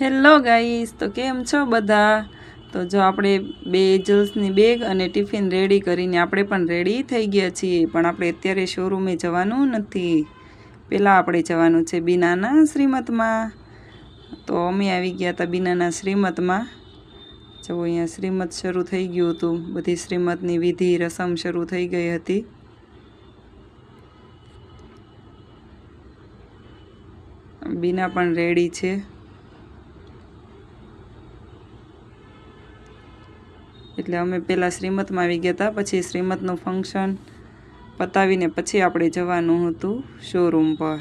Hello guys, તો કેમ છો બધા? તો જો આપણે બે એજલ્સની બેગ અને ટિફિન રેડી કરીને આપણે પણ રેડી થઈ ગયા છીએ, પણ આપણે અત્યારે શોરૂમે જવાનું નથી. પહેલાં આપણે જવાનું છે બીનાના શ્રીમતમાં. તો અમે આવી ગયા હતા બીનાના શ્રીમતમાં. જો અહીંયા શ્રીમત શરૂ થઈ ગયું હતું. બધી શ્રીમતની વિધિ, રસમ શરૂ થઈ ગઈ હતી. બીના પણ રેડી છે. એટલે અમે પહેલાં શ્રીમતમાં આવી ગયા હતા પછી શ્રીમતનું ફંક્શન પતાવીને પછી આપણે જવાનું હતું શોરૂમ પર.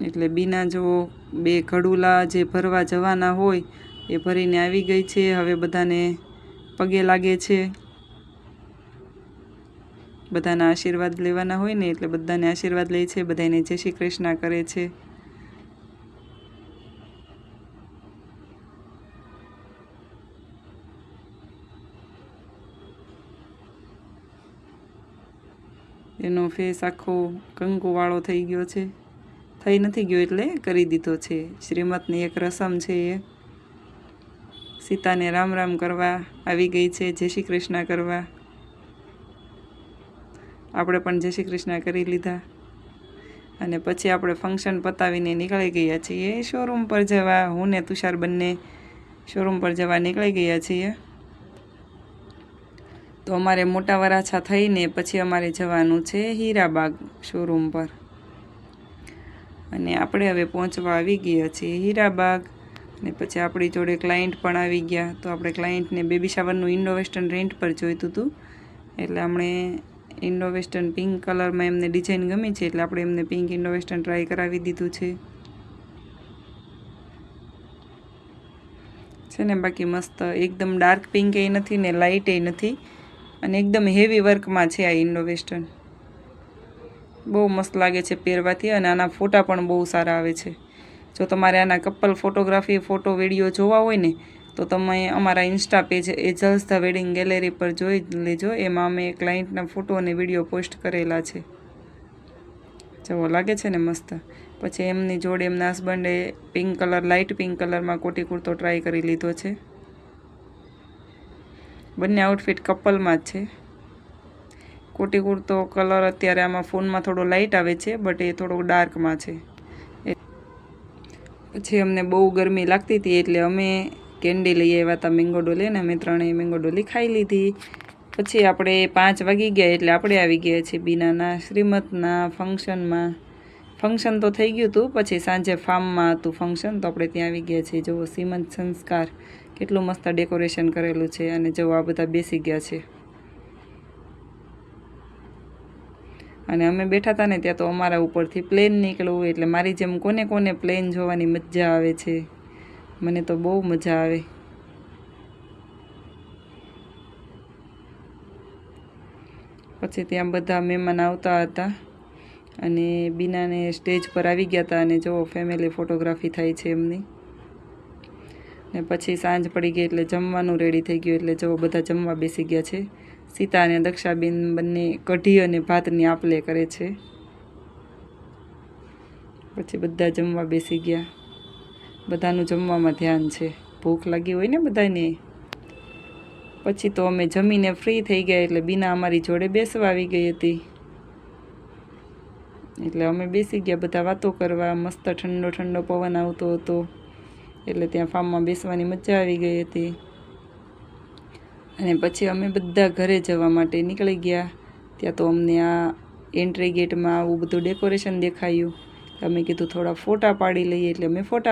એટલે બીના જો બે ઘડુલા જે ભરવા જવાના હોય, એ ભરીને આવી ગઈ છે, હવે બધાને પગે લાગે છે. બધાના આશીર્વાદ લેવાના હોય ને, એટલે બધાને આશીર્વાદ લે છે બધાને જય શ્રી કૃષ્ણ કરે છે. એનો ફેસ આખો કંકુવાળો થઈ ગયો છે. થઈ નથી ગયો એટલે કરી દીધો છે. શ્રીમતની એક રસમ છે એ. સીતાને રામ રામ કરવા આવી ગઈ છે, જય શ્રી કૃષ્ણ કરવા. આપણે પણ જય શ્રી કૃષ્ણ કરી લીધા. અને પછી આપણે ફંક્શન પતાવીને નીકળી ગયા છીએ. શોરૂમ પર જવા, હું ને તુષાર બંને શોરૂમ પર જવા નીકળી ગયા છીએ. તો અમારે મોટા વરાછા થઈને પછી અમારે જવાનું છે હીરાબાગ શોરૂમ પર. અને આપણે હવે પહોંચવા આવી ગયા છીએ હીરાબાગ. અને પછી આપણી જોડે ક્લાયન્ટ પણ આવી ગયા. તો આપણે ક્લાયન્ટને બેબી શાવરનું ઇન્ડો વેસ્ટર્ન રેન્ટ પર જોઈતું હતું. એટલે આપણે ઇન્ડો વેસ્ટર્ન પિંક કલરમાં એમને ડિઝાઇન ગમી છે એટલે આપણે એમને પિંક ઇન્ડો વેસ્ટર્ન ટ્રાય કરાવી દીધું છે. છે ને બાકી મસ્ત, એકદમ ડાર્ક પિંક એ નથી ને લાઇટ એ નથી. અને એકદમ હેવી વર્કમાં છે આ ઇન્ડો વેસ્ટર્ન બહુ મસ્ત લાગે છે પહેરવાથી અને આના ફોટા પણ બહુ સારા આવે છે. જો તમારે આના કપલ ફોટોગ્રાફી ફોટો વીડિયો જોવા હોય ને, તો તમે અમારા ઇન્સ્ટા પેજ એજલ્સ ધ વેડિંગ ગેલેરી પર જોઈ લેજો. એમાં અમે ક્લાયન્ટના ફોટો અને વીડિયો પોસ્ટ કરેલા છે. જવો લાગે છે ને મસ્ત? પછી એમની જોડે એમના હસબન્ડે પિંક કલર લાઇટ પિંક કલરમાં કોટી કુર્તો ટ્રાય કરી લીધો છે. બંને આઉટફિટ કપલમાં જ છે. કોટી કુર્તો કલર અત્યારે આમાં ફોનમાં થોડો લાઇટ આવે છે બટ એ થોડો ડાર્કમાં છે. પછી અમને બહુ ગરમી લાગતી હતી, એટલે અમે કેન્ડી લઈ આવ્યા હતા મેંગો ડોલી અને અમે ત્રણેય મેંગો ડોલી ખાઈ લીધી. પછી આપણે પાંચ વાગી ગયા, એટલે આપણે આવી ગયા છીએ બીનાના, શ્રીમતના ફંક્શનમાં ફંક્શન તો થઈ ગયું હતું પછી સાંજે ફાર્મમાં હતું ફંક્શન તો આપણે ત્યાં આવી ગયા છીએ. જુઓ, સીમંત સંસ્કાર, કેટલું મસ્ત ડેકોરેશન કરેલું છે અને જુઓ, આ બધા બેસી ગયા છે. અને અમે બેઠા હતા ને ત્યાં તો અમારા ઉપરથી પ્લેન નીકળવું એટલે મારી જેમ કોને કોને પ્લેન જોવાની મજા આવે છે. મને તો બહુ મજા આવે. પછી ત્યાં બધા મહેમાન આવતા હતા. અને બીનાને સ્ટેજ પર આવી ગયા હતા અને જો ફેમિલી ફોટોગ્રાફી થાય છે એમની. ને પછી સાંજ પડી ગઈ એટલે જમવાનું રેડી થઈ ગયું એટલે જો બધા જમવા બેસી ગયા છે. સીતા અને દક્ષાબેન બંને કઢી અને ભાતની આપલે કરે છે. પછી બધા જમવા બેસી ગયા. બધાનું જમવામાં ધ્યાન છે. ભૂખ લાગી હોય ને બધાને. પછી તો અમે જમીને ફ્રી થઈ ગયા એટલે બીના અમારી જોડે બેસવા આવી ગઈ હતી. એટલે અમે બેસી ગયા, બધા વાતો કરવા. મસ્ત ઠંડો ઠંડો પવન આવતો હતો. એટલે ત્યાં ફાર્મમાં બેસવાની મજા આવી ગઈ હતી. અને પછી અમે બધા ઘરે જવા માટે નીકળી ગયા. ત્યાં તો અમને આ એન્ટ્રી ગેટમાં આવું બધું ડેકોરેશન દેખાયું. અમે કીધું થોડા ફોટા પાડી લઈએ, એટલે અમે ફોટા